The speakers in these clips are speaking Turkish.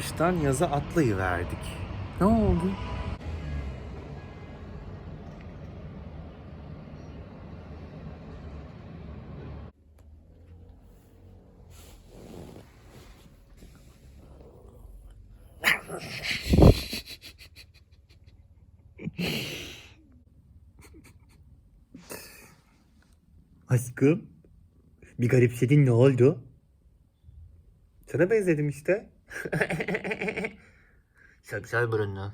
kıştan yaza atlayıverdik. Ne oldu? Aşkım, bir garipsedin ne oldu? Sana benzedim işte. Şapşal burunlu.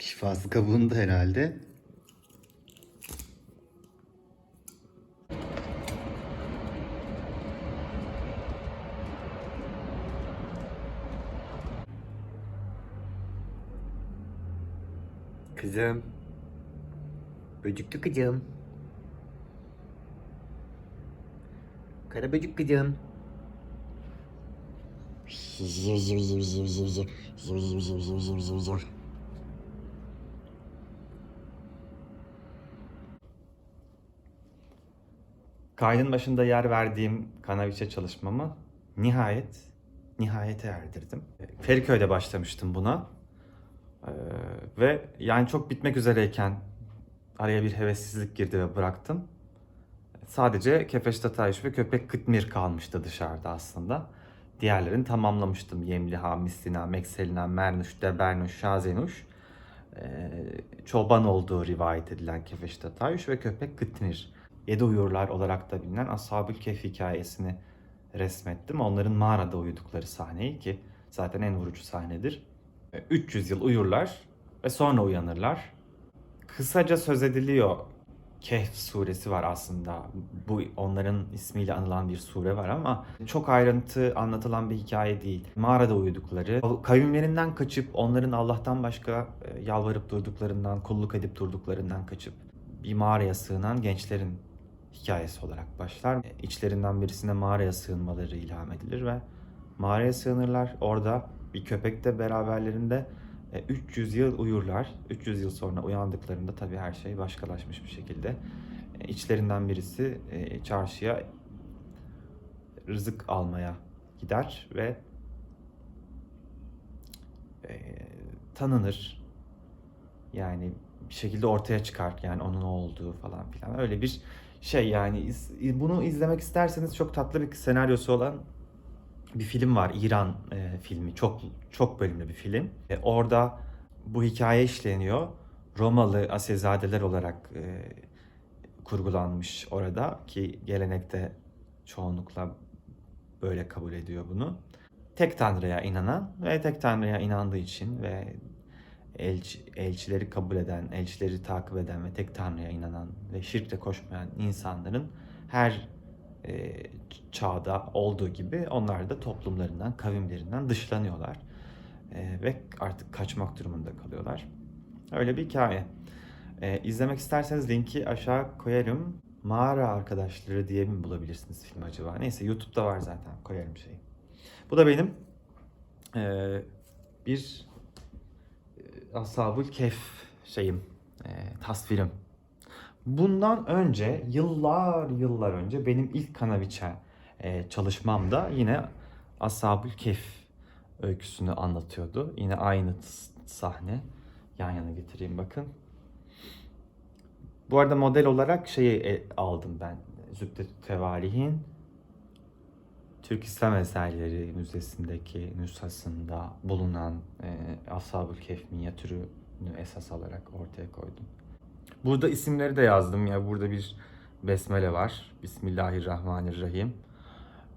Şifası kabuğunda herhalde. Kızım. Böcüklü kızım. Kara böcük kızım. Kaydın başında yer verdiğim kanaviçe çalışmamı nihayet, nihayete erdirdim. Feriköy'de başlamıştım buna. Ee, ve yani çok bitmek üzereyken araya bir hevessizlik girdi ve bıraktım. Sadece Kefeş Tatayüş ve Köpek Kıtmir kalmıştı dışarıda aslında. Diğerlerini tamamlamıştım. Yemliha, Mislina, Mekselina, Mernuş, Debernuş, Şazenuş. Ee, çoban olduğu rivayet edilen Kefeş Tatayüş ve Köpek Kıtmir. Yedi uyurlar olarak da bilinen Ashab-ül Kehf hikayesini resmettim. Onların mağarada uyudukları sahneyi ki zaten en vurucu sahnedir. 300 yıl uyurlar ve sonra uyanırlar. Kısaca söz ediliyor. Kehf suresi var aslında. Bu onların ismiyle anılan bir sure var ama çok ayrıntı anlatılan bir hikaye değil. Mağarada uyudukları, kavimlerinden kaçıp onların Allah'tan başka e, yalvarıp durduklarından, kulluk edip durduklarından kaçıp bir mağaraya sığınan gençlerin hikayesi olarak başlar. İçlerinden birisine mağaraya sığınmaları ilham edilir ve mağaraya sığınırlar. Orada bir köpek de beraberlerinde e, 300 yıl uyurlar. 300 yıl sonra uyandıklarında tabii her şey başkalaşmış bir şekilde. E, İçlerinden birisi e, çarşıya rızık almaya gider ve e, tanınır. Yani bir şekilde ortaya çıkar yani onun olduğu falan filan. Öyle bir şey yani bunu izlemek isterseniz çok tatlı bir senaryosu olan bir film var İran e, filmi çok çok bölümlü bir film. E, orada bu hikaye işleniyor. Romalı asilzadeler olarak e, kurgulanmış orada ki gelenekte çoğunlukla böyle kabul ediyor bunu. Tek tanrıya inanan ve tek tanrıya inandığı için ve elçi, elçileri kabul eden, elçileri takip eden ve tek tanrıya inanan ve şirkte koşmayan insanların her e, çağda olduğu gibi onlar da toplumlarından, kavimlerinden dışlanıyorlar. E, ve artık kaçmak durumunda kalıyorlar. Öyle bir hikaye. E, izlemek isterseniz linki aşağı koyarım. Mağara Arkadaşları diye mi bulabilirsiniz film acaba? Neyse YouTube'da var zaten koyarım şeyi. Bu da benim e, bir e, Ashab-ül Kehf şeyim, e, tasvirim. Bundan önce yıllar yıllar önce benim ilk kanaviçe e, çalışmamda yine Ashab-ül Kehf öyküsünü anlatıyordu. Yine aynı sahne. Yan yana getireyim bakın. Bu arada model olarak şeyi e, aldım ben. Zübdet Tevalih'in Türk İslam Eserleri Müzesi'ndeki nüshasında bulunan e, Ashab-ül Kehf minyatürünü esas alarak ortaya koydum. Burada isimleri de yazdım ya. Burada bir besmele var. Bismillahirrahmanirrahim.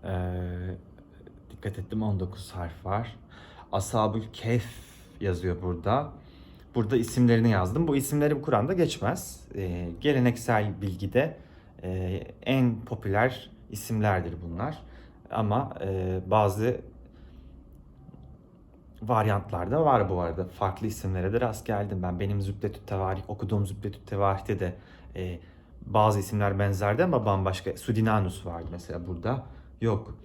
Ee, dikkat ettim 19 harf var. Ashab-ül Kehf yazıyor burada. Burada isimlerini yazdım. Bu isimleri bu Kur'an'da geçmez. Ee, geleneksel bilgide e, en popüler isimlerdir bunlar. Ama e, bazı varyantlarda var bu arada. Farklı isimlere de rast geldim ben. Benim Zübbetü Tevarih, okuduğum Zübbetü Tevarih'te de e, bazı isimler benzerdi ama bambaşka. Sudinanus vardı mesela burada. Yok.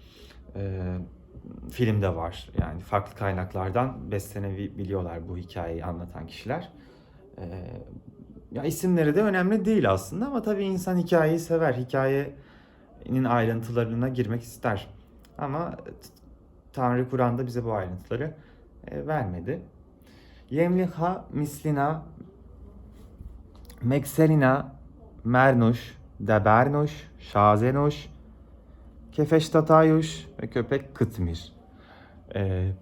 E, filmde var. Yani farklı kaynaklardan beslenebiliyorlar bu hikayeyi anlatan kişiler. E, Ya isimleri de önemli değil aslında ama tabii insan hikayeyi sever. Hikayenin ayrıntılarına girmek ister. Ama Tanrı Kur'an'da bize bu ayrıntıları e, vermedi. Yemliha mislina Mekselina Mernuş Debernuş Şazenuş Kefeştatayuş ve köpek Kıtmir. Ee,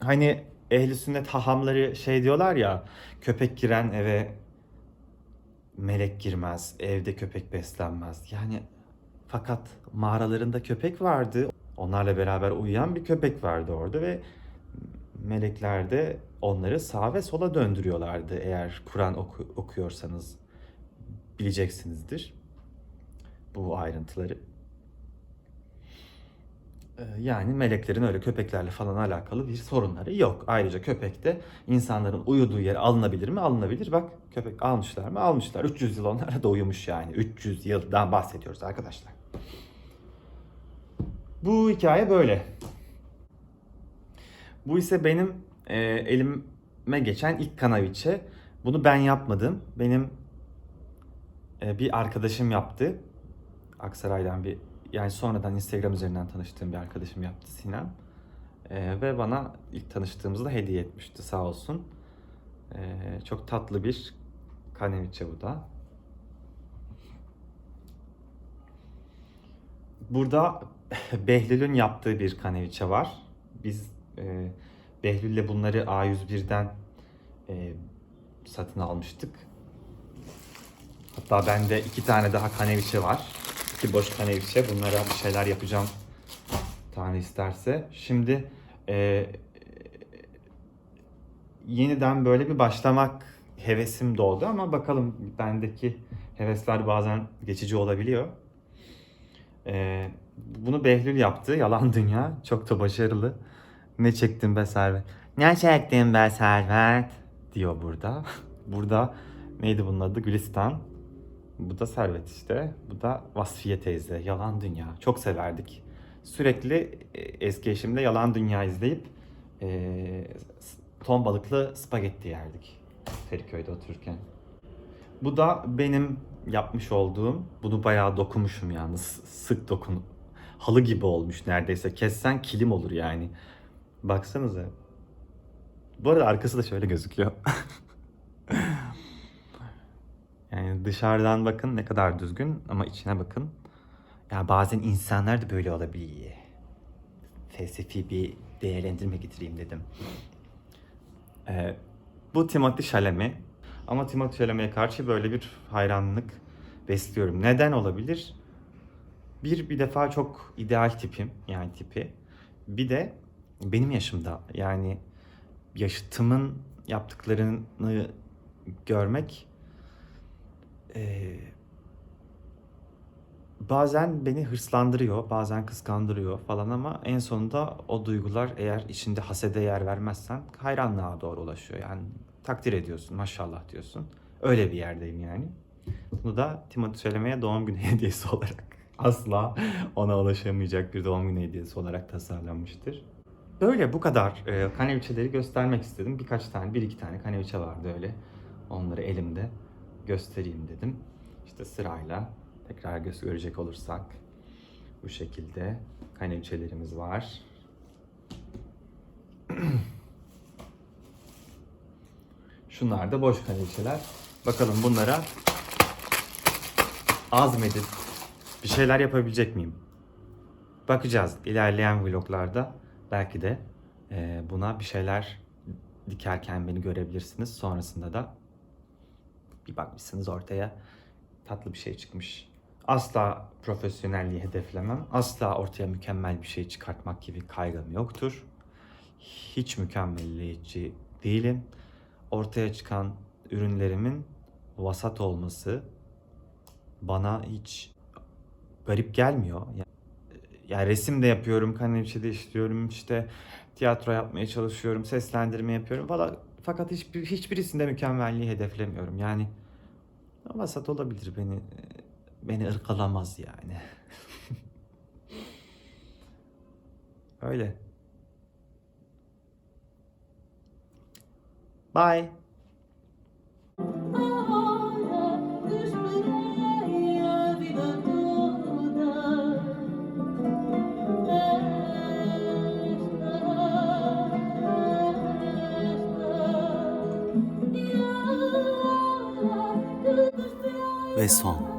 hani ehli sünnet hahamları şey diyorlar ya köpek giren eve melek girmez, evde köpek beslenmez. Yani fakat mağaralarında köpek vardı. Onlarla beraber uyuyan bir köpek vardı orada ve melekler de onları sağa ve sola döndürüyorlardı. Eğer Kur'an oku- okuyorsanız bileceksinizdir bu ayrıntıları. Ee, Yani meleklerin öyle köpeklerle falan alakalı bir sorunları yok. Ayrıca köpek de insanların uyuduğu yere alınabilir mi? Alınabilir. Bak köpek almışlar mı? Almışlar. 300 yıl onlara da uyumuş yani. 300 yıldan bahsediyoruz arkadaşlar. Bu hikaye böyle. Bu ise benim e, elime geçen ilk kanaviçe. Bunu ben yapmadım. Benim e, bir arkadaşım yaptı. Aksaray'dan bir yani sonradan Instagram üzerinden tanıştığım bir arkadaşım yaptı Sinem. E, ve bana ilk tanıştığımızda hediye etmişti sağ olsun. E, çok tatlı bir kaneviçe bu da. Burada Behlül'ün yaptığı bir kaneviçe var. Biz e, Behlül'le bunları A101'den e, satın almıştık. Hatta bende iki tane daha kaneviçe var. İki boş kaneviçe. Bunlara bir şeyler yapacağım. Tanrı isterse. Şimdi e, yeniden böyle bir başlamak hevesim doğdu ama bakalım bendeki hevesler bazen geçici olabiliyor. E, bunu Behlül yaptı. Yalan Dünya. Çok da başarılı. Ne çektin be Servet? Ne çektin be Servet? Diyor burada. burada neydi bunun adı? Gülistan. Bu da Servet işte. Bu da Vasfiye teyze. Yalan Dünya. Çok severdik. Sürekli e, eski eşimle Yalan Dünya izleyip e, ton balıklı spagetti yerdik. Feriköy'de otururken. Bu da benim yapmış olduğum, bunu bayağı dokunmuşum yalnız. Sık dokun. Halı gibi olmuş neredeyse. Kessen kilim olur yani. Baksanıza. Bu arada arkası da şöyle gözüküyor. yani dışarıdan bakın ne kadar düzgün ama içine bakın. Ya bazen insanlar da böyle olabiliyor. Felsefi bir değerlendirme getireyim dedim. Ee, bu Timothy Chalamet. Ama Timothy Chalamet'e karşı böyle bir hayranlık besliyorum. Neden olabilir? Bir bir defa çok ideal tipim yani tipi. Bir de benim yaşımda yani yaşıtımın yaptıklarını görmek eee, bazen beni hırslandırıyor, bazen kıskandırıyor falan ama en sonunda o duygular eğer içinde hasede yer vermezsen hayranlığa doğru ulaşıyor. Yani takdir ediyorsun, maşallah diyorsun. Öyle bir yerdeyim yani. Bunu da Timothy Chalamet'e doğum günü hediyesi olarak asla ona ulaşamayacak bir doğum günü hediyesi olarak tasarlanmıştır. Böyle bu kadar e, kaneviçeleri göstermek istedim. Birkaç tane, bir iki tane kaneviçe vardı öyle. Onları elimde göstereyim dedim. İşte sırayla tekrar göz görecek olursak bu şekilde kaneviçelerimiz var. Şunlar da boş kaneviçeler. Bakalım bunlara azmedip bir şeyler yapabilecek miyim? Bakacağız ilerleyen vloglarda belki de e, buna bir şeyler dikerken beni görebilirsiniz. Sonrasında da bir bakmışsınız ortaya tatlı bir şey çıkmış. Asla profesyonelliği hedeflemem. Asla ortaya mükemmel bir şey çıkartmak gibi kaygım yoktur. Hiç mükemmelliyetçi değilim. Ortaya çıkan ürünlerimin vasat olması bana hiç garip gelmiyor. Yani, yani resim de yapıyorum, kaneviçe de işliyorum, işte tiyatro yapmaya çalışıyorum, seslendirme yapıyorum falan. Fakat hiçbir, hiçbirisinde mükemmelliği hedeflemiyorum. Yani vasat olabilir beni beni ırkalamaz yani. Öyle. Bye. Ve son.